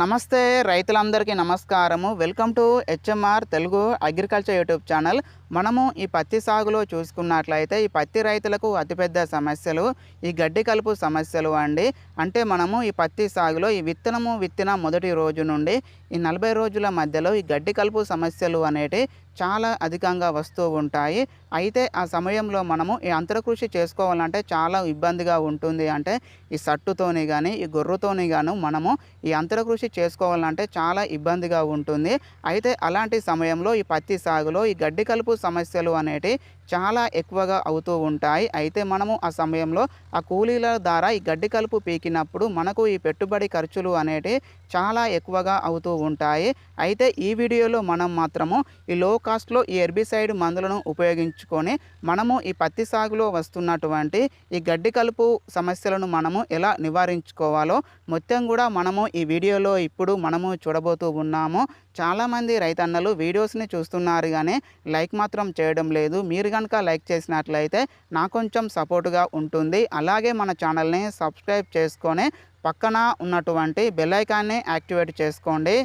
నమస్తే రైతులందరికీ నమస్కారము. Welcome to HMR Telugu agriculture YouTube channel. మనము ఈ పత్తి సాగులో చూసుకున్నట్లయితే ఈ పత్తి రైతులకు అతిపెద్ద సమస్యలు ఈ గడ్డి కలుపు సమస్యలు అండి. అంటే మనము ఈ పత్తి సాగులో ఈ విత్తనము విత్తిన మొదటి రోజు నుండి ఈ నలభై రోజుల మధ్యలో ఈ గడ్డి కలుపు సమస్యలు అనేటి చాలా అధికంగా వస్తూ ఉంటాయి. అయితే ఆ సమయంలో మనము ఈ అంతరకృషి చేసుకోవాలంటే చాలా ఇబ్బందిగా ఉంటుంది. అంటే ఈ సట్టుతోని కానీ ఈ గొర్రుతోని గాను మనము ఈ అంతరకృషి చేసుకోవాలంటే చాలా ఇబ్బందిగా ఉంటుంది. అయితే అలాంటి సమయంలో ఈ పత్తి సాగులో ఈ గడ్డి కలుపు సమస్యలు అనేటి చాలా ఎక్కువగా అవుతూ ఉంటాయి. అయితే మనము ఆ సమయంలో ఆ కూలీల ద్వారా ఈ గడ్డి కలుపు పీకినప్పుడు మనకు ఈ పెట్టుబడి ఖర్చులు అనేటి చాలా ఎక్కువగా అవుతూ ఉంటాయి. అయితే ఈ వీడియోలో మనం మాత్రము ఈ లో కాస్ట్లో ఈ ఎర్బిసైడ్ మందులను ఉపయోగించుకొని మనము ఈ పత్తి సాగులో వస్తున్నటువంటి ఈ గడ్డి కలుపు సమస్యలను మనము ఎలా నివారించుకోవాలో మొత్తం కూడా మనము ఈ వీడియోలో ఇప్పుడు మనము చూడబోతూ ఉన్నాము. చాలామంది రైతన్నలు వీడియోస్ని చూస్తున్నారు కానీ లైక్ మాత్రం చేయడం లేదు. మీరు కనుక లైక్ చేసినట్లయితే నాకు కొంచెం సపోర్టుగా ఉంటుంది. అలాగే మన ఛానల్ని సబ్స్క్రైబ్ చేసుకొని పక్కన ఉన్నటువంటి బెల్ ఐకాన్ని యాక్టివేట్ చేసుకోండి.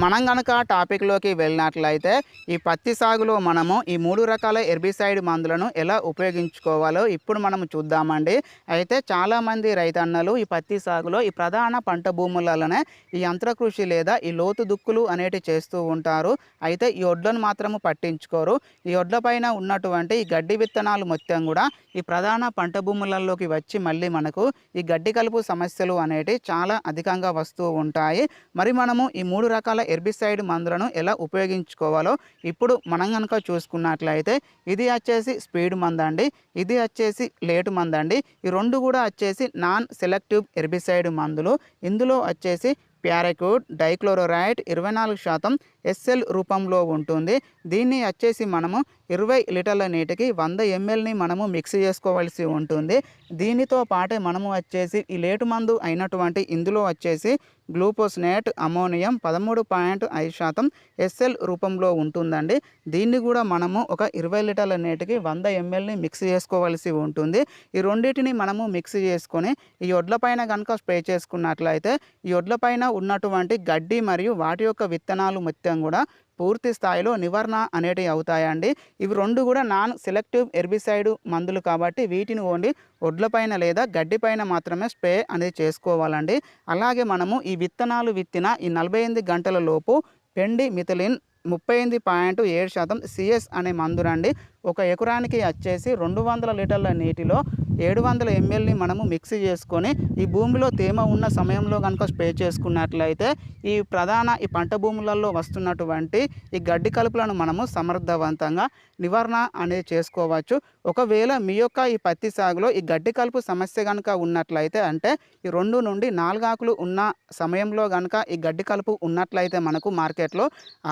మనం కనుక టాపిక్లోకి వెళ్ళినట్లయితే ఈ పత్తి సాగులో మనము ఈ మూడు రకాల ఎర్బిసైడ్ మందులను ఎలా ఉపయోగించుకోవాలో ఇప్పుడు మనం చూద్దామండి. అయితే చాలామంది రైతన్నలు ఈ పత్తి సాగులో ఈ ప్రధాన పంట భూములలోనే ఈ యంత్రకృషి లేదా ఈ లోతు దుక్కులు అనేటి చేస్తూ ఉంటారు. అయితే ఈ ఒడ్లను మాత్రము పట్టించుకోరు. ఈ ఒడ్ల పైన ఉన్నటువంటి ఈ గడ్డి విత్తనాలు మొత్తం కూడా ఈ ప్రధాన పంట భూములలోకి వచ్చి మళ్ళీ మనకు ఈ గడ్డి కలుపు సమస్యలు అనేటి చాలా అధికంగా వస్తూ ఉంటాయి. మరి మనము ఈ మూడు రకాల ఎర్బిసైడ్ మందులను ఎలా ఉపయోగించుకోవాలో ఇప్పుడు మనం కనుక చూసుకున్నట్లయితే ఇది వచ్చేసి స్పీడ్ మందండి అండి ఇది వచ్చేసి లేటు మందండి అండి ఈ రెండు కూడా వచ్చేసి నాన్ సెలెక్టివ్ ఎర్బిసైడ్ మందులు. ఇందులో వచ్చేసి ప్యారక్యూట్ డైక్లోరోరైట్ ఇరవై నాలుగు శాతం ఎస్ఎల్ రూపంలో ఉంటుంది. దీన్ని వచ్చేసి మనము ఇరవై లీటర్ల నీటికి వంద ఎంఎల్ని మనము మిక్స్ చేసుకోవాల్సి ఉంటుంది. దీనితో పాటే మనము వచ్చేసి ఈ లేటు మందు అయినటువంటి ఇందులో వచ్చేసి గ్లూకోస్నేట్ అమోనియం పదమూడు పాయింట్ ఐదు శాతం ఎస్ఎల్ రూపంలో ఉంటుందండి. దీన్ని కూడా మనము ఒక ఇరవై లీటర్ల నీటికి వంద ఎంఎల్ని మిక్స్ చేసుకోవాల్సి ఉంటుంది. ఈ రెండింటిని మనము మిక్స్ చేసుకొని ఈ ఒడ్ల పైన కనుక స్ప్రే చేసుకున్నట్లయితే ఈ ఒడ్ల పైన ఉన్నటువంటి గడ్డి మరియు వాటి యొక్క విత్తనాలు మొత్తం కూడా పూర్తి స్థాయిలో నివారణ అనేటివి అవుతాయండి ఇవి రెండు కూడా నాన్ సెలెక్టివ్ ఎర్బిసైడ్ మందులు కాబట్టి వీటిని ఓన్లీ ఒడ్లపైన లేదా గడ్డిపైన మాత్రమే స్ప్రే అనేది చేసుకోవాలండి. అలాగే మనము ఈ విత్తనాలు విత్తిన ఈ నలభై ఎనిమిది గంటల లోపు పెండి మిథలిన్ ముప్పై ఎనిమిది పాయింట్ ఏడు శాతం సిఎస్ అనే మందునండి. ఒక ఎకరానికి వచ్చేసి రెండు వందల లీటర్ల నీటిలో ఏడు వందల ఎంఎల్ని మనము మిక్స్ చేసుకొని ఈ భూమిలో తేమ ఉన్న సమయంలో కనుక స్ప్రే చేసుకున్నట్లయితే ఈ ప్రధాన ఈ పంట భూములలో వస్తున్నటువంటి ఈ గడ్డి కలుపులను మనము సమర్థవంతంగా నివారణ అనేది చేసుకోవచ్చు. ఒకవేళ మీ యొక్క ఈ పత్తి సాగులో ఈ గడ్డి కలుపు సమస్య కనుక ఉన్నట్లయితే అంటే ఈ రెండు నుండి నాలుగాకులు ఉన్న సమయంలో కనుక ఈ గడ్డి కలుపు ఉన్నట్లయితే మనకు మార్కెట్లో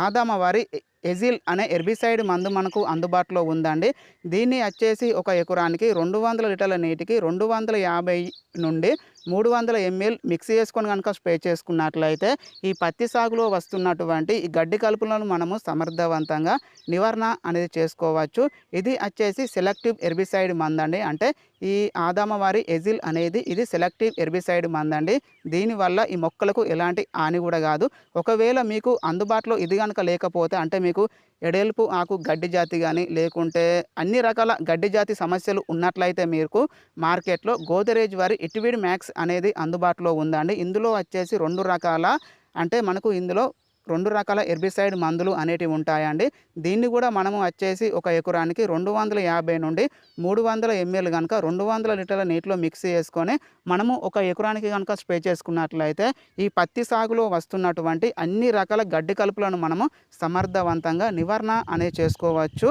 ఆదామ వారి ఎజిల్ అనే ఎర్బిసైడ్ మందు మనకు అందుబాటులో ఉందండి. దీన్ని వచ్చేసి ఒక ఎకరానికి రెండు వందల లీటర్ల నీటికి రెండు వందల యాభై నుండి మూడు వందల ఎంఎల్ మిక్స్ చేసుకొని కనుక స్ప్రే చేసుకున్నట్లయితే ఈ పత్తి సాగులో వస్తున్నటువంటి ఈ గడ్డి కలుపులను మనము సమర్థవంతంగా నివారణ అనేది చేసుకోవచ్చు. ఇది వచ్చేసి సెలెక్టివ్ ఎర్బిసైడ్ మందండి. అంటే ఈ ఆదామవారి ఎజిల్ అనేది ఇది సెలెక్టివ్ ఎర్బిసైడ్ మందండి. దీనివల్ల ఈ మొక్కలకు ఎలాంటి హాని కూడా కాదు. ఒకవేళ మీకు అందుబాటులో ఇది కనుక లేకపోతే అంటే మీకు ఎడెల్పు ఆకు గడ్డి జాతి కానీ లేకుంటే అన్ని రకాల గడ్డి జాతి సమస్యలు ఉన్నట్లయితే మీకు మార్కెట్లో గోదరేజ్ వారి ఇటివిడ్ మ్యాక్స్ అనేది అందుబాటులో ఉందండి. ఇందులో వచ్చేసి రెండు రకాల అంటే మనకు ఇందులో రెండు రకాల ఎర్బిసైడ్ మందులు అనేటివి ఉంటాయండి. దీన్ని కూడా మనము వచ్చేసి ఒక ఎకరానికి రెండు వందల యాభై నుండి మూడు వందల ఎంఎల్ కనుక రెండు వందల లీటర్ల నీటిలో మిక్స్ చేసుకొని మనము ఒక ఎకరానికి కనుక స్ప్రే చేసుకున్నట్లయితే ఈ పత్తి సాగులో వస్తున్నటువంటి అన్ని రకాల గడ్డి కలుపులను మనము సమర్థవంతంగా నివారణ అనేది చేసుకోవచ్చు.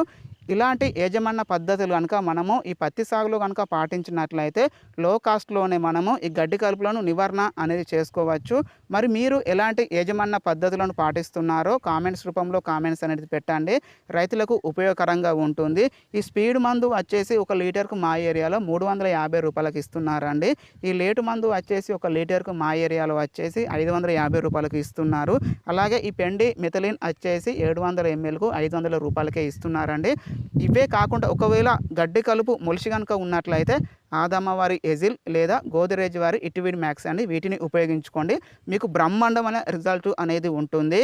ఇలాంటి యజమాన్న పద్ధతులు కనుక మనము ఈ పత్తి సాగులో కనుక పాటించినట్లయితే లో కాస్ట్లోనే మనము ఈ గడ్డి కలుపులను నివారణ అనేది చేసుకోవచ్చు. మరి మీరు ఎలాంటి యజమాన్న పద్ధతులను పాటిస్తున్నారో కామెంట్స్ రూపంలో కామెంట్స్ అనేది పెట్టండి. రైతులకు ఉపయోగకరంగా ఉంటుంది. ఈ స్పీడ్ మందు వచ్చేసి ఒక లీటర్కు మా ఏరియాలో మూడు వందల యాభై రూపాయలకు ఇస్తున్నారండి. ఈ లేటు మందు వచ్చేసి ఒక లీటర్కు మా ఏరియాలో వచ్చేసి ఐదు వందల యాభై రూపాయలకి ఇస్తున్నారు. అలాగే ఈ పెండి మిథలిన్ వచ్చేసి ఏడు వందల ఎంఎల్కు ఐదు వందల రూపాయలకే ఇస్తున్నారండి. ఇవే కాకుండా ఒకవేళ గడ్డి కలుపు మొలిసి కనుక ఉన్నట్లయితే ఆదమ్మవారి ఎజిల్ లేదా గోదరేజ్ వారి ఇటివిడ్ మ్యాక్స్ అండి. వీటిని ఉపయోగించుకోండి. మీకు బ్రహ్మాండమైన రిజల్ట్ అనేది ఉంటుంది.